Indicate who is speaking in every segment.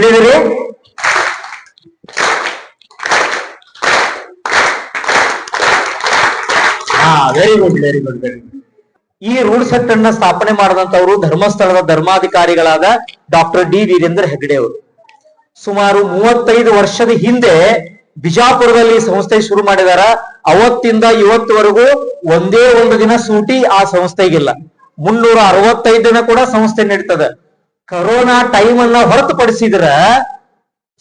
Speaker 1: ಹಾ very good very good very good ಈ ರೂಢ set ಅನ್ನ ಸ್ಥಾಪನೆ ಮಾಡಿದಂತವರು ಧರ್ಮಸ್ಥಳದ ಧರ್ಮಾಧಿಕಾರಿಗಳಾದ ಡಾಕ್ಟರ್ ಡಿ ವೀರೇಂದ್ರ ಹೆಗ್ಡೆ ಅವರು. ಸುಮಾರು ಮೂವತ್ತೈದು ವರ್ಷದ ಹಿಂದೆ ಬಿಜಾಪುರದಲ್ಲಿ ಸಂಸ್ಥೆ ಶುರು ಮಾಡಿದಾರ. ಅವತ್ತಿಂದ ಇವತ್ತುವರೆಗೂ ಒಂದೇ ಒಂದು ದಿನ ಸೂಟಿ ಆ ಸಂಸ್ಥೆಗಿಲ್ಲ. ಮುನ್ನೂರ ಅರವತ್ತೈದು ದಿನ ಕೂಡ ಸಂಸ್ಥೆ ನಡೀತದೆ. ಕರೋನಾ ಟೈಮ್ ಅನ್ನ ಹೊರತುಪಡಿಸಿದ್ರ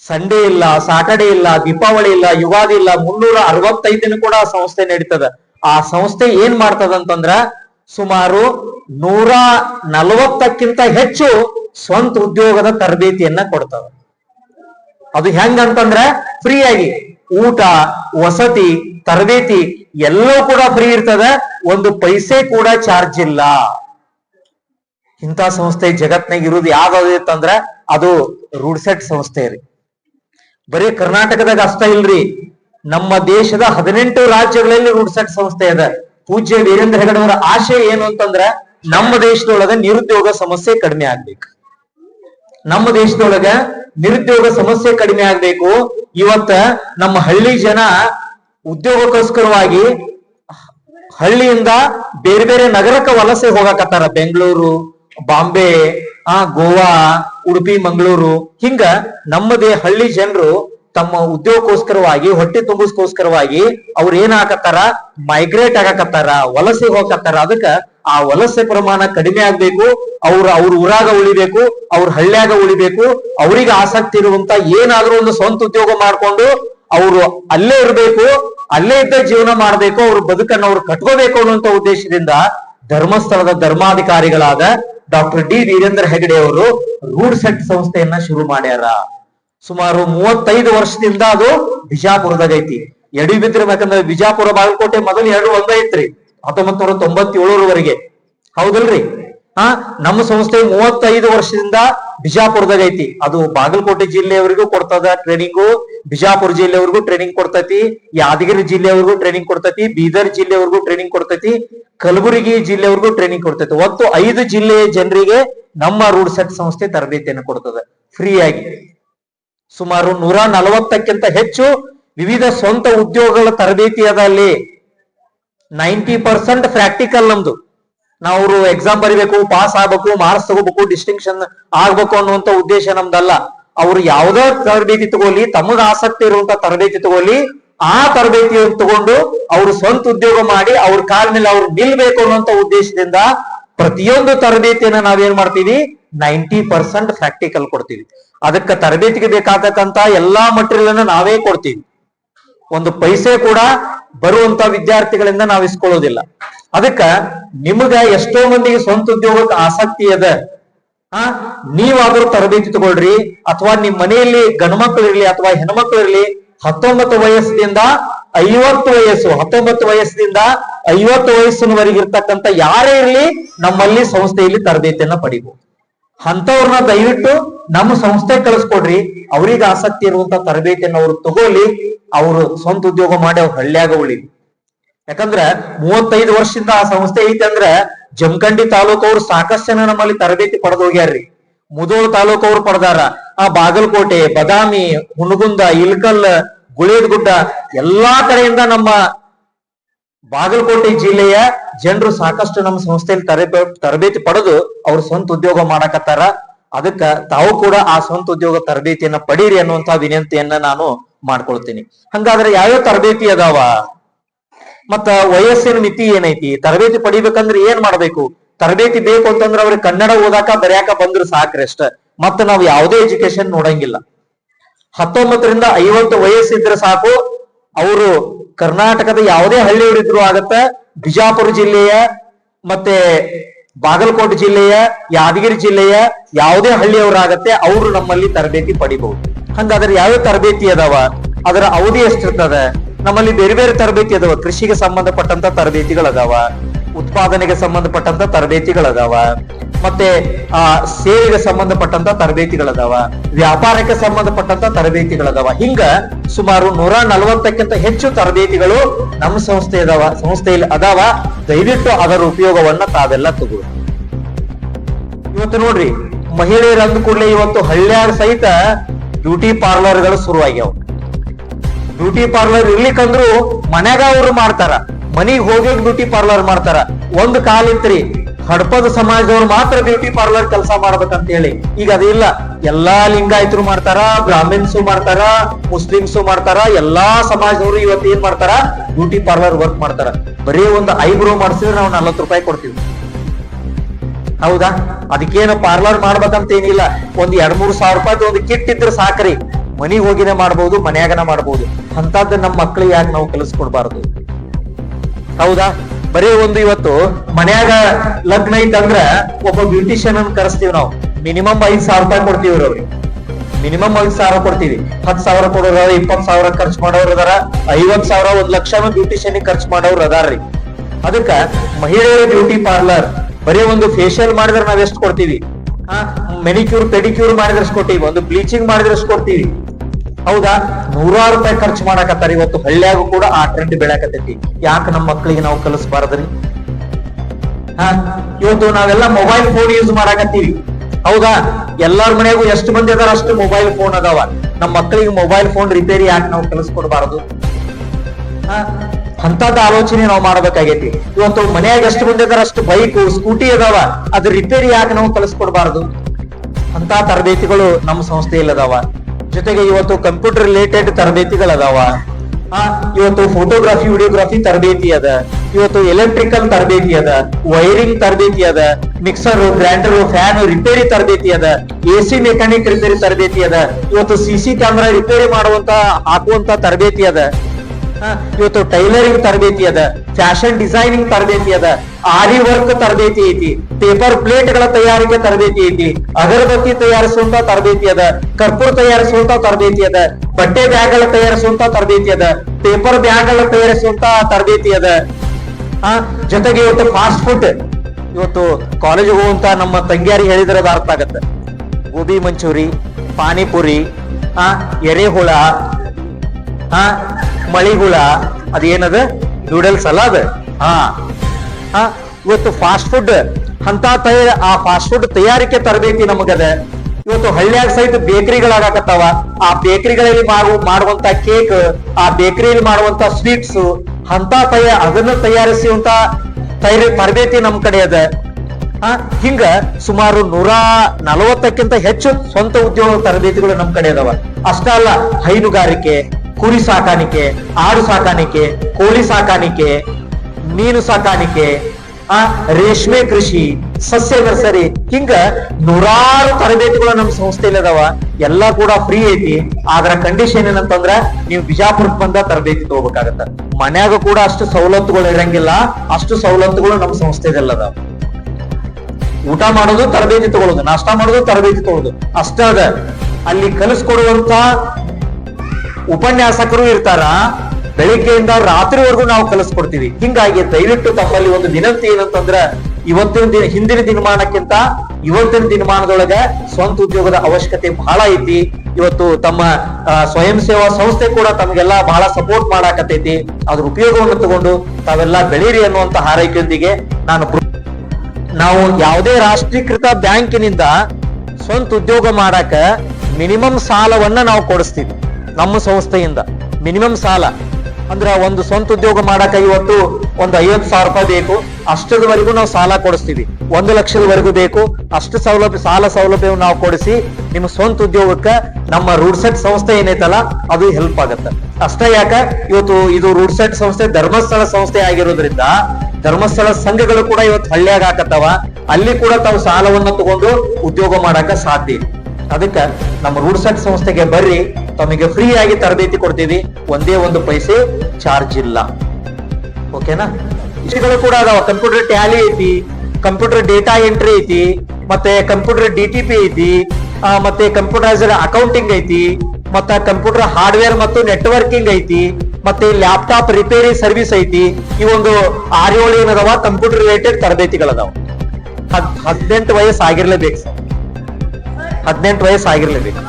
Speaker 1: ಸಂಡೇ ಇಲ್ಲ ಸಾಟರ್ಡೆ ಇಲ್ಲ ದೀಪಾವಳಿ ಇಲ್ಲ ಯುಗಾದಿ ಇಲ್ಲ, ಮುನ್ನೂರ ಅರವತ್ತೈದು ದಿನ ಕೂಡ ಆ ಸಂಸ್ಥೆ ನಡೀತದ. ಆ ಸಂಸ್ಥೆ ಏನ್ ಮಾಡ್ತದ ಅಂತಂದ್ರ ಸುಮಾರು ನೂರ ನಲವತ್ತಕ್ಕಿಂತ ಹೆಚ್ಚು ಸ್ವಂತ ಉದ್ಯೋಗದ ತರಬೇತಿಯನ್ನ ಕೊಡ್ತದ ಅದು ಹೆಂಗಂತಂದ್ರ ಫ್ರೀ ಆಗಿ ಊಟ, ವಸತಿ, ತರಬೇತಿ ಎಲ್ಲವೂ ಕೂಡ ಫ್ರೀ ಇರ್ತದ. ಒಂದು ಪೈಸೆ ಕೂಡ ಚಾರ್ಜ್ ಇಲ್ಲ. ಇಂಥ ಸಂಸ್ಥೆ ಜಗತ್ನಾಗ ಇರುವುದು ಯಾವ್ದಾವ್ದು ಅಂತಂದ್ರ ಅದು ರೂಡ್ಸೆಟ್ ಸಂಸ್ಥೆ ರೀ. ಬರೀ ಕರ್ನಾಟಕದಾಗ ಅಷ್ಟ ಇಲ್ರಿ, ನಮ್ಮ ದೇಶದ ಹದಿನೆಂಟು ರಾಜ್ಯಗಳಲ್ಲಿ ರೂಡ್ಸೆಟ್ ಸಂಸ್ಥೆ ಅದ. ಪೂಜ್ಯ ವೀರೇಂದ್ರ ಹೆಗಡೆ ಅವರ ಆಶಯ ಏನು ಅಂತಂದ್ರ ನಮ್ಮ ದೇಶದೊಳಗ ನಿರುದ್ಯೋಗ ಸಮಸ್ಯೆ ಕಡಿಮೆ ಆಗ್ಬೇಕು. ನಮ್ಮ ದೇಶದೊಳಗ ನಿರುದ್ಯೋಗ ಸಮಸ್ಯೆ ಕಡಿಮೆ ಆಗ್ಬೇಕು. ಇವತ್ತ ನಮ್ಮ ಹಳ್ಳಿ ಜನ ಉದ್ಯೋಗಕ್ಕೋಸ್ಕರವಾಗಿ ಹಳ್ಳಿಯಿಂದ ಬೇರೆ ಬೇರೆ ನಗರಕ್ಕೆ ವಲಸೆ ಹೋಗಾಕತ್ತಾರ. ಬೆಂಗಳೂರು ಬಾಂಬೆ, ಆ, ಗೋವಾ, ಉಡುಪಿ, ಮಂಗಳೂರು, ಹಿಂಗ ನಮ್ಮದೇ ಹಳ್ಳಿ ಜನರು ತಮ್ಮ ಉದ್ಯೋಗಕ್ಕೋಸ್ಕರವಾಗಿ, ಹೊಟ್ಟೆ ತುಂಬಿಸ್ಕೋಸ್ಕರವಾಗಿ ಅವ್ರ ಏನ್ ಹಾಕತ್ತಾರ? ಮೈಗ್ರೇಟ್ ಆಗಾಕತ್ತಾರ, ವಲಸೆ ಹೋಗತ್ತಾರ ಅದಕ್ಕ ಆ ವಲಸೆ ಪ್ರಮಾಣ ಕಡಿಮೆ ಆಗ್ಬೇಕು, ಅವ್ರ ಅವ್ರ ಊರಾಗ ಉಳಿಬೇಕು, ಅವ್ರ ಹಳ್ಳಿಯಾಗ ಉಳಿಬೇಕು, ಅವ್ರಿಗೆ ಆಸಕ್ತಿ ಇರುವಂತ ಏನಾದ್ರೂ ಒಂದು ಸ್ವಂತ ಉದ್ಯೋಗ ಮಾಡ್ಕೊಂಡು ಅವರು ಅಲ್ಲೇ ಇರಬೇಕು, ಅಲ್ಲೇ ಇದ್ದ ಜೀವನ ಮಾಡಬೇಕು, ಅವ್ರ ಬದುಕನ್ನು ಅವ್ರು ಕಟ್ಕೋಬೇಕು ಅನ್ನುವಂತ ಉದ್ದೇಶದಿಂದ ಧರ್ಮಸ್ಥಳದ ಧರ್ಮಾಧಿಕಾರಿಗಳಾದ ಡಾಕ್ಟರ್ ಡಿ ವೀರೇಂದ್ರ ಹೆಗಡೆ ಅವರು ರೂಡ್ ಸೆಟ್ ಸಂಸ್ಥೆಯನ್ನ ಶುರು ಮಾಡ್ಯಾರ. ಸುಮಾರು ಮೂವತ್ತೈದು ವರ್ಷದಿಂದ ಅದು ಬಿಜಾಪುರದಾಗ ಐತಿ. ಎಡಿ ಬಿದ್ರಿ ಯಾಕಂದ್ರೆ ಬಿಜಾಪುರ ಬಾಗಲಕೋಟೆ ಮೊದಲು ಎರಡು ಒಂದ ಐತ್ರಿ ಹತ್ತೊಂಬತ್ ನೂರ ತೊಂಬತ್ತೇಳರವರೆಗೆ. ಹೌದಲ್ರಿ? ಹಾ? ನಮ್ಮ ಸಂಸ್ಥೆ ಮೂವತ್ತೈದು ವರ್ಷದಿಂದ ಬಿಜಾಪುರದಾಗ ಐತಿ. ಅದು ಬಾಗಲಕೋಟೆ ಜಿಲ್ಲೆಯವರಿಗೂ ಕೊಡ್ತದ ಟ್ರೈನಿಂಗು ಬಿಜಾಪುರ ಜಿಲ್ಲೆಯವರೆಗೂ ಟ್ರೈನಿಂಗ್ ಕೊಡ್ತೈತಿ, ಯಾದಗಿರಿ ಜಿಲ್ಲೆಯವರಿಗೂ ಟ್ರೈನಿಂಗ್ ಕೊಡ್ತೈತಿ, ಬೀದರ್ ಜಿಲ್ಲೆಯವರೆಗೂ ಟ್ರೈನಿಂಗ್ ಕೊಡ್ತೈತಿ, ಕಲಬುರಗಿ ಜಿಲ್ಲೆಯವರೆಗೂ ಟ್ರೈನಿಂಗ್ ಕೊಡ್ತೈತಿ. ಒಟ್ಟು ಐದು ಜಿಲ್ಲೆಯ ಜನರಿಗೆ ನಮ್ಮ ರೂಡ್ ಸೆಟ್ ಸಂಸ್ಥೆ ತರಬೇತಿಯನ್ನು ಕೊಡ್ತದ. ಫ್ರೀ ಆಗಿ. ಸುಮಾರು ನೂರ ನಲವತ್ತಕ್ಕಿಂತ ಹೆಚ್ಚು ವಿವಿಧ ಸ್ವಂತ ಉದ್ಯೋಗಗಳ ತರಬೇತಿ ಅದ ಅಲ್ಲಿ. ನೈಂಟಿ ಪರ್ಸೆಂಟ್ ಪ್ರಾಕ್ಟಿಕಲ್ ನಮ್ದು. ನಾವು ಎಕ್ಸಾಮ್ ಬರಿಬೇಕು ಪಾಸ್ ಆಗ್ಬೇಕು ಮಾರ್ಕ್ಸ್ ತಗೋಬೇಕು ಡಿಸ್ಟಿಂಕ್ಷನ್ ಆಗ್ಬೇಕು ಅನ್ನುವಂತ ಉದ್ದೇಶ ನಮ್ದಲ್ಲ. ಅವ್ರು ಯಾವ್ದೋ ತರಬೇತಿ ತಗೋಲಿ ತಮಗ ಆಸಕ್ತಿ ಇರುವಂತ ತರಬೇತಿ ತಗೋಲಿ ಆ ತರಬೇತಿ ತಗೊಂಡು ಅವ್ರು ಸ್ವಂತ ಉದ್ಯೋಗ ಮಾಡಿ, ಅವ್ರ ಕಾಲ ಮೇಲೆ ಅವ್ರು ನಿಲ್ಬೇಕು ಅನ್ನುವಂತ ಉದ್ದೇಶದಿಂದ ಪ್ರತಿಯೊಂದು ತರಬೇತಿಯನ್ನ ನಾವೇನ್ ಮಾಡ್ತೀವಿ? ನೈಂಟಿ ಪರ್ಸೆಂಟ್ ಪ್ರಾಕ್ಟಿಕಲ್ ಕೊಡ್ತೀವಿ. ಅದಕ್ಕೆ ತರಬೇತಿಗೆ ಬೇಕಾಗತಕ್ಕಂತ ಎಲ್ಲಾ ಮಟೀರಿಯಲ್ ಅನ್ನ ನಾವೇ ಕೊಡ್ತೀವಿ. ಒಂದು ಪೈಸೆ ಕೂಡ ಬರುವಂತ ವಿದ್ಯಾರ್ಥಿಗಳಿಂದ ನಾವು ಇಸ್ಕೊಳ್ಳೋದಿಲ್ಲ. ಅದಕ್ಕ ನಿಮಗ ಎಷ್ಟೋ ಮಂದಿಗೆ ಸ್ವಂತ ಉದ್ಯೋಗಕ್ಕೆ ಆಸಕ್ತಿ ಅದ. ಆ, ನೀವಾದ್ರೂ ತರಬೇತಿ ತಗೊಳ್ರಿ ಅಥವಾ ನಿಮ್ ಮನೆಯಲ್ಲಿ ಗಂಡ್ಮಕ್ಳು ಇರ್ಲಿ ಅಥವಾ ಹೆಣ್ಮಕ್ಳು ಇರ್ಲಿ, ಹತ್ತೊಂಬತ್ತು ವಯಸ್ಸಿನಿಂದ ಐವತ್ತು ವಯಸ್ಸು, ಹತ್ತೊಂಬತ್ತು ವಯಸ್ಸಿನಿಂದ ಐವತ್ತು ವಯಸ್ಸಿನವರೆಗೆ ಇರ್ತಕ್ಕಂಥ ಯಾರೇ ಇರ್ಲಿ, ನಮ್ಮಲ್ಲಿ ಸಂಸ್ಥೆಯಲ್ಲಿ ತರಬೇತಿಯನ್ನ ಪಡಿಬಹುದು ಅಂತವ್ರನ್ನ ದಯವಿಟ್ಟು ನಮ್ಮ ಸಂಸ್ಥೆ ಕಳಿಸ್ಕೊಡ್ರಿ, ಅವ್ರಿಗೆ ಆಸಕ್ತಿ ಇರುವಂತ ತರಬೇತಿಯನ್ನು ಅವ್ರು ತಗೊಳ್ಳಿ, ಅವರು ಸ್ವಂತ ಉದ್ಯೋಗ ಮಾಡಿ ಅವ್ರ ಹಳ್ಳಿಯಾಗ ಉಳಿ ಯಾಕಂದ್ರ ಮೂವತ್ತೈದು ವರ್ಷದಿಂದ ಆ ಸಂಸ್ಥೆ ಐತಿ ಅಂದ್ರ ಜಮಖಂಡಿ ತಾಲೂಕು ಅವ್ರು ಸಾಕಷ್ಟು ಜನ ನಮ್ಮಲ್ಲಿ ತರಬೇತಿ ಪಡೆದು ಹೋಗ್ಯಾರ್ರಿ. ಮುದೋಳ ತಾಲೂಕು ಅವ್ರು ಪಡೆದಾರ. ಆ ಬಾಗಲಕೋಟೆ, ಬದಾಮಿ, ಹುಣಗುಂದ ಇಲ್ಕಲ್ ಗುಳೇದಗುಡ್ಡ ಎಲ್ಲಾ ಕಡೆಯಿಂದ ನಮ್ಮ ಬಾಗಲಕೋಟೆ ಜಿಲ್ಲೆಯ ಜನರು ಸಾಕಷ್ಟು ನಮ್ಮ ಸಂಸ್ಥೆಯಲ್ಲಿ ತರಬೇ, ತರಬೇತಿ ಪಡೆದು ಅವ್ರ ಸ್ವಂತ ಉದ್ಯೋಗ ಮಾಡಕತ್ತಾರ. ಅದಕ್ಕ ತಾವು ಕೂಡ ಆ ಸ್ವಂತ ಉದ್ಯೋಗ ತರಬೇತಿಯನ್ನ ಪಡೀರಿ ಅನ್ನುವಂತಹ ವಿನಂತಿಯನ್ನ ನಾನು ಮಾಡ್ಕೊಳ್ತೀನಿ. ಹಂಗಾದ್ರೆ ಯಾವ್ಯಾವ ತರಬೇತಿ ಅದಾವ? ಮತ್ತ ವಯಸ್ಸಿನ ಮಿತಿ ಏನೈತಿ? ತರಬೇತಿ ಪಡಿಬೇಕಂದ್ರೆ ಏನ್ ಮಾಡ್ಬೇಕು? ತರಬೇತಿ ಬೇಕು ಅಂತಂದ್ರೆ ಅವ್ರಿಗೆ ಕನ್ನಡ ಓದಾಕ, ಬರೆಯಾಕ ಬಂದ್ರು ಸಾಕ್ರಿ ಅಷ್ಟ. ಮತ್ತ ನಾವು ಯಾವುದೇ ಎಜುಕೇಶನ್ ನೋಡಂಗಿಲ್ಲ. ಹತ್ತೊಂಬತ್ತರಿಂದ ಐವತ್ತು ವಯಸ್ಸಿದ್ರೆ ಸಾಕು. ಅವರು ಕರ್ನಾಟಕದ ಯಾವುದೇ ಹಳ್ಳಿಯವರಿದ್ರು ಆಗತ್ತ, ಬಿಜಾಪುರ ಜಿಲ್ಲೆಯ ಮತ್ತೆ ಬಾಗಲಕೋಟೆ ಜಿಲ್ಲೆಯ, ಯಾದಗಿರಿ ಜಿಲ್ಲೆಯ ಯಾವುದೇ ಹಳ್ಳಿಯವರಾಗತ್ತೆ, ಅವರು ನಮ್ಮಲ್ಲಿ ತರಬೇತಿ ಪಡಿಬಹುದು. ಹಂಗಾದ್ರೆ ಯಾವ್ಯಾವ ತರಬೇತಿ ಅದಾವ? ಅದರ ಅವಧಿ ಎಷ್ಟಿರ್ತದ? ನಮ್ಮಲ್ಲಿ ಬೇರೆ ಬೇರೆ ತರಬೇತಿ ಅದಾವ. ಕೃಷಿಗೆ ಸಂಬಂಧಪಟ್ಟಂತ ತರಬೇತಿಗಳದಾವ. ಉತ್ಪಾದನೆಗೆ ಸಂಬಂಧಪಟ್ಟಂತ ತರಬೇತಿಗಳದಾವ. ಮತ್ತೆ, ಆ, ಸೇವೆಗೆ ಸಂಬಂಧಪಟ್ಟಂತ ತರಬೇತಿಗಳದಾವ. ವ್ಯಾಪಾರಕ್ಕೆ ಸಂಬಂಧಪಟ್ಟಂತ ತರಬೇತಿಗಳದಾವ. ಹಿಂಗ ಸುಮಾರು ನೂರ ನಲವತ್ತಕ್ಕಿಂತ ಹೆಚ್ಚು ತರಬೇತಿಗಳು ನಮ್ಮ ಸಂಸ್ಥೆ ಅದಾವ, ಸಂಸ್ಥೆಯಲ್ಲಿ ಅದಾವ. ದಯವಿಟ್ಟು ಅದರ ಉಪಯೋಗವನ್ನ ತಾವೆಲ್ಲ ತಗೊಳ್ಳಿ. ಇವತ್ತು ನೋಡ್ರಿ ಮಹಿಳೆಯರು ಅಂದ ಕೂಡಲೇ ಇವತ್ತು ಹಳ್ಳ್ಯಾರ ಸಹಿತ ಬ್ಯೂಟಿ ಪಾರ್ಲರ್ಗಳು ಶುರುವಾಗ್ಯಾವ. ಬ್ಯೂಟಿ ಪಾರ್ಲರ್ ಇರ್ಲಿಕ್ಕಂದ್ರು ಮನ್ಯಾಗ ಅವ್ರು ಮಾಡ್ತಾರ, ಮನಿಗ್ ಹೋಗಿ ಬ್ಯೂಟಿ ಪಾರ್ಲರ್ ಮಾಡ್ತಾರ. ಒಂದ್ ಕಾಲಿತ್ರಿ ಹಡಪದ ಸಮಾಜದವ್ರು ಮಾತ್ರ ಬ್ಯೂಟಿ ಪಾರ್ಲರ್ ಕೆಲಸ ಮಾಡ್ಬೇಕಂತ ಹೇಳಿ ಈಗ ಅದಿಲ್ಲ ಎಲ್ಲಾ ಲಿಂಗಾಯತರು ಮಾಡ್ತಾರ, ಬ್ರಾಹ್ಮಿನ್ಸು ಮಾಡ್ತಾರ, ಮುಸ್ಲಿಮ್ಸು ಮಾಡ್ತಾರ, ಎಲ್ಲಾ ಸಮಾಜದವರು ಇವತ್ತು ಏನ್ ಮಾಡ್ತಾರ, ಬ್ಯೂಟಿ ಪಾರ್ಲರ್ ವರ್ಕ್ ಮಾಡ್ತಾರ. ಬರೀ ಒಂದು ಐಬ್ರೋ ಮಾಡಿಸಿದ್ರೆ ನಾವು ನಲ್ವತ್ತು ರೂಪಾಯಿ ಕೊಡ್ತೀವಿ. ಹೌದಾ? ಅದಕ್ಕೇನು ಪಾರ್ಲರ್ ಮಾಡ್ಬೇಕಂತ ಏನಿಲ್ಲ. ಒಂದ್ ಎರಡ್ ಮೂರ್ ಸಾವಿರ ರೂಪಾಯಿ ಒಂದು ಕಿಟ್ ಇದ್ರೆ ಸಾಕ್ರಿ. ಮನಿಗ್ ಹೋಗಿನೇ ಮಾಡ್ಬೋದು, ಮನ್ಯಾಗನ ಮಾಡ್ಬೋದು. ಅಂತದ್ದು ನಮ್ಮ ಮಕ್ಳಿಗೆ ಯಾಕೆ ನಾವು ಕಲಿಸ್ಕೊಡ್ಬಾರ್ದು ಹೌದಾ? ಬರೀ ಒಂದು ಇವತ್ತು ಮನ್ಯಾಗ ಲಗ್ನ ಐತಂದ್ರ ಒಬ್ಬ ಬ್ಯೂಟಿಷಿಯನ್ ಅನ್ನು ಕರೆಸ್ತೀವಿ ನಾವು. ಮಿನಿಮಮ್ ಐದ್ ಸಾವಿರ ರೂಪಾಯಿ ಕೊಡ್ತೀವಿ ಅವ್ರಿಗೆ. ಮಿನಿಮಮ್ ಐದ್ ಸಾವಿರ ಕೊಡ್ತೀವಿ. ಹತ್ ಸಾವಿರ ಕೊಡೋರ ಇಪ್ಪತ್ ಸಾವಿರ ಖರ್ಚು ಮಾಡೋರು ಅದಾರ ಐವತ್ ಸಾವಿರ ಒಂದ್ ಲಕ್ಷ ಬ್ಯೂಟಿಷಿಯನ್ ಖರ್ಚು ಮಾಡೋರು ಅದಾರ್ರಿ. ಅದಕ್ಕ ಮಹಿಳೆಯರ ಬ್ಯೂಟಿ ಪಾರ್ಲರ್ ಬರೀ ಒಂದು ಫೇಶಿಯಲ್ ಮಾಡಿದ್ರೆ ನಾವ್ ಎಷ್ಟು ಕೊಡ್ತೀವಿ? ಮೆನಿಕ್ಯೂರ್ ಪೆಡಿಕ್ಯೂರ್ ಮಾಡಿದ್ರೆ ಕೊಡ್ತೀವಿ? ಒಂದು ಬ್ಲೀಚಿಂಗ್ ಮಾಡಿದ್ರೆ ಕೊಡ್ತೀವಿ? ಹೌದಾ? ನೂರಾರು ರೂಪಾಯಿ ಖರ್ಚು ಮಾಡಾಕತ್ತಾರ. ಇವತ್ತು ಹಳ್ಳಿಯಾಗೂ ಕೂಡ ಆ ಟ್ರೆಂಡ್ ಬೆಳಕತ್ತೈತಿ ಯಾಕೆ ನಮ್ಮ ಮಕ್ಕಳಿಗೆ ನಾವು ಕಲಿಸಬಾರದ್ರಿ? ಹಾ, ಇವತ್ತು ನಾವೆಲ್ಲ ಮೊಬೈಲ್ ಫೋನ್ ಯೂಸ್ ಮಾಡಾಕತ್ತೀವಿ. ಹೌದಾ? ಎಲ್ಲಾರ ಮನೆಗೂ ಎಷ್ಟು ಮಂದಿ ಅದಾರ ಅಷ್ಟು ಮೊಬೈಲ್ ಫೋನ್ ಅದಾವ. ನಮ್ಮ ಮಕ್ಕಳಿಗೆ ಮೊಬೈಲ್ ಫೋನ್ ರಿಪೇರಿ ಯಾಕೆ ನಾವು ಕಲಿಸ್ಕೊಡ್ಬಾರದು? ಅಂತದ ಆಲೋಚನೆ ನಾವು ಮಾಡ್ಬೇಕಾಗೈತಿ. ಇವತ್ತು ಮನೆಯಾಗ ಎಷ್ಟು ಮಂದಿ ಅದಾರ ಅಷ್ಟು ಬೈಕ್ ಸ್ಕೂಟಿ ಅದಾವ. ಅದು ರಿಪೇರಿ ಯಾಕೆ ನಾವು ಕಲಿಸ್ಕೊಡ್ಬಾರ್ದು ಅಂತ ತರಬೇತಿಗಳು ನಮ್ಮ ಸಂಸ್ಥೆಯಲ್ಲಿ ಅದಾವ ಜೊತೆಗೆ ಇವತ್ತು ಕಂಪ್ಯೂಟರ್ ರಿಲೇಟೆಡ್ ತರಬೇತಿಗಳು ಅದಾವ ಆ, ಇವತ್ತು ಫೋಟೋಗ್ರಾಫಿ ವಿಡಿಯೋಗ್ರಾಫಿ ತರಬೇತಿ ಅದ. ಇವತ್ತು ಎಲೆಕ್ಟ್ರಿಕಲ್ ತರಬೇತಿ ಅದ. ವೈರಿಂಗ್ ತರಬೇತಿ ಅದ. ಮಿಕ್ಸರ್ ಗ್ರೈಂಡರ್ ಫ್ಯಾನ್ ರಿಪೇರಿ ತರಬೇತಿ ಅದ. ಎ ಸಿ ಮೆಕ್ಯಾನಿಕ್ ರಿಪೇರಿ ತರಬೇತಿ ಅದ. ಇವತ್ತು ಸಿ ಸಿ ಕ್ಯಾಮ್ರಾ ರಿಪೇರಿ ಮಾಡುವಂತ ಹಾಕುವಂತ ತರಬೇತಿ ಅದ. ಇವತ್ತು ಟೈಲರಿಂಗ್ ತರಬೇತಿ ಅದ, ಫ್ಯಾಷನ್ ಡಿಸೈನಿಂಗ್ ತರಬೇತಿ ಅದ, ಆರಿ ವರ್ಕ್ ತರಬೇತಿ ಐತಿ, ಪೇಪರ್ ಪ್ಲೇಟ್ಗಳ ತಯಾರಿಕೆ ತರಬೇತಿ ಐತಿ, ಅಗರಬತ್ತಿ ತಯಾರಿಸುವಂತ ತರಬೇತಿ ಅದ, ಕರ್ಪೂರ ತಯಾರಿಸುವಂತ ತರಬೇತಿ ಅದ, ಬಟ್ಟೆ ಬ್ಯಾಗ್ಗಳ ತಯಾರಿಸುವಂತ ತರಬೇತಿ ಅದ, ಪೇಪರ್ ಬ್ಯಾಗ್ಗಳ ತಯಾರಿಸುವಂತ ತರಬೇತಿ ಅದ. ಆ ಜೊತೆಗೆ ಇವತ್ತು ಫಾಸ್ಟ್ ಫುಡ್ ಇವತ್ತು ಕಾಲೇಜ್ ಹೋಗುವಂತ ನಮ್ಮ ತಂಗಿಯಾರಿ ಹೇಳಿದ್ರೆ ಅರ್ಥ ಆಗತ್ತೆ. ಗೋಬಿ ಮಂಚೂರಿ, ಪಾನಿಪುರಿ ಆ ಎರೆಹುಳ, ಹಾ ಮಳಿಹುಳ ಅದೇನದ? ನೂಡಲ್ಸ್ ಅಲ್ಲ ಅದ ಹಾ. ಹಾ ಇವತ್ತು ಫಾಸ್ಟ್ ಫುಡ್ ಅಂತ ತಯಾರ ಆ ಫಾಸ್ಟ್ ಫುಡ್ ತಯಾರಿಕೆ ತರಬೇತಿ ನಮಗದ. ಇವತ್ತು ಹಳ್ಳಿಯಾಗ ಸಹಿತ ಬೇಕರಿಗಳಾಗಕತ್ತಾವ. ಆ ಬೇಕರಿಗಳಲ್ಲಿ ಮಾಡು ಮಾಡುವಂತ ಕೇಕ್ ಆ ಬೇಕರಿಯಲ್ಲಿ ಮಾಡುವಂತ ಸ್ವೀಟ್ಸ್ ಅಂತ ತಯಾರ ಅದನ್ನ ತಯಾರಿಸುವಂತ ತಯಾರಿ ತರಬೇತಿ ನಮ್ ಕಡೆ ಅದ ಆ, ಹಿಂಗ ಸುಮಾರು ನೂರ ನಲವತ್ತಕ್ಕಿಂತ ಹೆಚ್ಚು ಸ್ವಂತ ಉದ್ಯೋಗ ತರಬೇತಿಗಳು ನಮ್ ಕಡೆ ಅದಾವ ಅಷ್ಟ ಅಲ್ಲ ಹೈನುಗಾರಿಕೆ. ಕುರಿ ಸಾಕಾಣಿಕೆ, ಆಡು ಸಾಕಾಣಿಕೆ, ಕೋಳಿ ಸಾಕಾಣಿಕೆ, ಮೀನು ಸಾಕಾಣಿಕೆ, ಆ, ರೇಷ್ಮೆ ಕೃಷಿ, ಸಸ್ಯ ನರ್ಸರಿ, ಹಿಂಗ ನೂರಾರು ತರಬೇತಿಗಳು ನಮ್ಮ ಸಂಸ್ಥೆಯಲ್ಲಿ ಅದಾವ. ಎಲ್ಲಾ ಕೂಡ ಫ್ರೀ ಐತಿ. ಆದ್ರ ಕಂಡೀಷನ್ ಏನಂತಂದ್ರ ನೀವು ಬಿಜಾಪುರಕ್ಕೆ ಬಂದ ತರಬೇತಿ ತಗೋಬೇಕಾಗತ್ತ. ಮನ್ಯಾಗ ಕೂಡ ಅಷ್ಟು ಸವಲತ್ತುಗಳು ಇರಂಗಿಲ್ಲ. ಅಷ್ಟು ಸವಲತ್ತುಗಳು ನಮ್ಮ ಸಂಸ್ಥೆದಲ್ಲ ಅದಾವ. ಊಟ ಮಾಡೋದು ತರಬೇತಿ ತಗೊಳ್ಳೋದು ನಾಷ್ಟ ಮಾಡೋದು ತರಬೇತಿ ತಗೊಳ್ಳೋದು ಅಷ್ಟ ಅದ. ಅಲ್ಲಿ ಕಲಿಸ್ಕೊಡುವಂತ ಉಪನ್ಯಾಸಕರು ಇರ್ತಾರ, ಬೆಳಿಗ್ಗೆಯಿಂದ ರಾತ್ರಿವರೆಗೂ ನಾವು ಕಲಿಸ್ಕೊಡ್ತೀವಿ. ಹಿಂಗಾಗಿ ದಯವಿಟ್ಟು ತಮ್ಮಲ್ಲಿ ಒಂದು ವಿನಂತಿ ಏನಂತಂದ್ರ, ಇವತ್ತಿನ ದಿನ, ಹಿಂದಿನ ದಿನಮಾನಕ್ಕಿಂತ ಇವತ್ತಿನ ದಿನಮಾನದೊಳಗ ಸ್ವಂತ ಉದ್ಯೋಗದ ಅವಶ್ಯಕತೆ ಬಹಳ ಐತಿ. ಇವತ್ತು ತಮ್ಮ ಸ್ವಯಂ ಸೇವಾ ಸಂಸ್ಥೆ ಕೂಡ ತಮಗೆಲ್ಲ ಬಹಳ ಸಪೋರ್ಟ್ ಮಾಡಾಕತೈತಿ ಅದ್ರ ಉಪಯೋಗವನ್ನು ತಗೊಂಡು ತಾವೆಲ್ಲ ಬೆಳೀರಿ ಅನ್ನುವಂತ ಹಾರೈಕೆಯೊಂದಿಗೆ ನಾನು ನಾವು ಯಾವುದೇ ರಾಷ್ಟ್ರೀಕೃತ ಬ್ಯಾಂಕಿನಿಂದ ಸ್ವಂತ ಉದ್ಯೋಗ ಮಾಡಾಕ ಮಿನಿಮಮ್ ಸಾಲವನ್ನ ನಾವು ಕೊಡಿಸ್ತೀವಿ. ನಮ್ಮ ಸಂಸ್ಥೆಯಿಂದ ಮಿನಿಮಮ್ ಸಾಲ, ಅಂದ್ರೆ ಒಂದು ಸ್ವಂತ ಉದ್ಯೋಗ ಮಾಡಾಕ ಇವತ್ತು ಒಂದು ಐವತ್ತು ಸಾವಿರ ರೂಪಾಯಿ ಬೇಕು. ಅಷ್ಟದವರೆಗೂ ನಾವು ಸಾಲ ಕೊಡಿಸ್ತೀವಿ. ಒಂದು ಲಕ್ಷದವರೆಗೂ ಬೇಕು. ಅಷ್ಟು ಸೌಲಭ್ಯ, ಸಾಲ ಸೌಲಭ್ಯವನ್ನು ನಾವು ಕೊಡಿಸಿ ನಿಮ್ಮ ಸ್ವಂತ ಉದ್ಯೋಗಕ್ಕೆ ನಮ್ಮ ರೂಡ್ಸೆಟ್ ಸಂಸ್ಥೆ ಏನೈತಲ್ಲ, ಅದು ಹೆಲ್ಪ್ ಆಗುತ್ತೆ. ಅಷ್ಟೇ ಯಾಕ? ಇವತ್ತು ಇದು ರೂಡ್ಸೆಟ್ ಸಂಸ್ಥೆ ಧರ್ಮಸ್ಥಳ ಸಂಸ್ಥೆ ಆಗಿರೋದ್ರಿಂದ ಧರ್ಮಸ್ಥಳ ಸಂಘಗಳು ಕೂಡ ಇವತ್ತು ಹಳ್ಳಿಯಾಗ ಹಾಕತ್ತವ. ಅಲ್ಲಿ ಕೂಡ ತಾವು ಸಾಲವನ್ನು ತಗೊಂಡು ಉದ್ಯೋಗ ಮಾಡಾಕ ಸಾಧ್ಯ ಅದಕ್ಕೆ ನಮ್ಮ ರೂಡ್ಸೆಟ್ ಸಂಸ್ಥೆಗೆ ಬರ್ರಿ. ತಮಗೆ ಫ್ರೀ ಆಗಿ ತರಬೇತಿ ಕೊಡ್ತೀವಿ. ಒಂದೇ ಒಂದು ಪೈಸೆ ಚಾರ್ಜ್ ಇಲ್ಲ. ಓಕೆನಾ ವಿಷಯಗಳು ಕೂಡ ಅದಾವ. ಕಂಪ್ಯೂಟರ್ ಟ್ಯಾಲಿ ಐತಿ ಕಂಪ್ಯೂಟರ್ ಡೇಟಾ ಎಂಟ್ರಿ ಐತಿ, ಮತ್ತೆ ಕಂಪ್ಯೂಟರ್ ಡಿ ಟಿ ಪಿ ಐತಿ ಮತ್ತೆ ಕಂಪ್ಯೂಟರ್ ಅಕೌಂಟಿಂಗ್ ಐತಿ, ಮತ್ತೆ ಕಂಪ್ಯೂಟರ್ ಹಾರ್ಡ್ವೇರ್ ಮತ್ತು ನೆಟ್ವರ್ಕಿಂಗ್ ಐತಿ, ಮತ್ತೆ ಲ್ಯಾಪ್ಟಾಪ್ ರಿಪೇರಿ ಸರ್ವಿಸ್ ಐತಿ, ಈ ಒಂದು ಆರ್ ಏಳು ಏನದಾವ? ಕಂಪ್ಯೂಟರ್ ರಿಲೇಟೆಡ್ ತರಬೇತಿಗಳದಾವ. ಹದ್ ಹದಿನೆಂಟು ವಯಸ್ಸು ಆಗಿರ್ಲೇಬೇಕು ಸರ್. ಹದಿನೆಂಟು ವಯಸ್ಸು ಆಗಿರ್ಲೇಬೇಕು.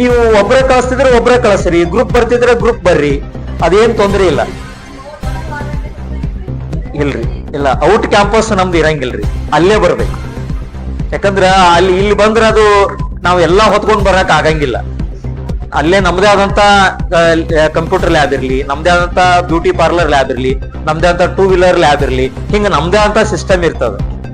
Speaker 1: ನೀವು ಒಬ್ಬರೇ ಕಳಿಸ್ತಿದ್ರೆ ಒಬ್ಬರೇ ಕಳಿಸ್ರಿ ಗ್ರೂಪ್ ಬರ್ತಿದ್ರೆ ಗ್ರೂಪ್ ಬರ್ರಿ. ಅದೇನ್ ತೊಂದ್ರೆ ಇಲ್ಲ. ಇಲ್ರಿ, ಇಲ್ಲ ಔಟ್ ಕ್ಯಾಂಪಸ್ ನಮ್ದು ಇರಂಗಿಲ್ರಿ, ಅಲ್ಲೇ ಬರ್ಬೇಕು. ಯಾಕಂದ್ರ ಅಲ್ಲಿ ಇಲ್ಲಿ ಬಂದ್ರ ಅದು ನಾವು ಎಲ್ಲಾ ಹೊತ್ಕೊಂಡ್ ಬರಕ್ ಆಗಂಗಿಲ್ಲ. ಅಲ್ಲೇ ನಮ್ದೇ ಆದಂತ ಕಂಪ್ಯೂಟರ್ ಲ್ಯಾಬ್ ಇರ್ಲಿ, ನಮ್ದೇ ಆದಂತ ಬ್ಯೂಟಿ ಪಾರ್ಲರ್ ಲ್ಯಾಬ್ ಇರ್ಲಿ, ನಮ್ದೇ ಆದಂತ ಟೂ ವೀಲರ್ ಲ್ಯಾಬ್ ಇರ್ಲಿ, ಹಿಂಗ ನಮ್ದೇ ಆದಂತ ಸಿಸ್ಟಮ್ ಇರ್ತದ.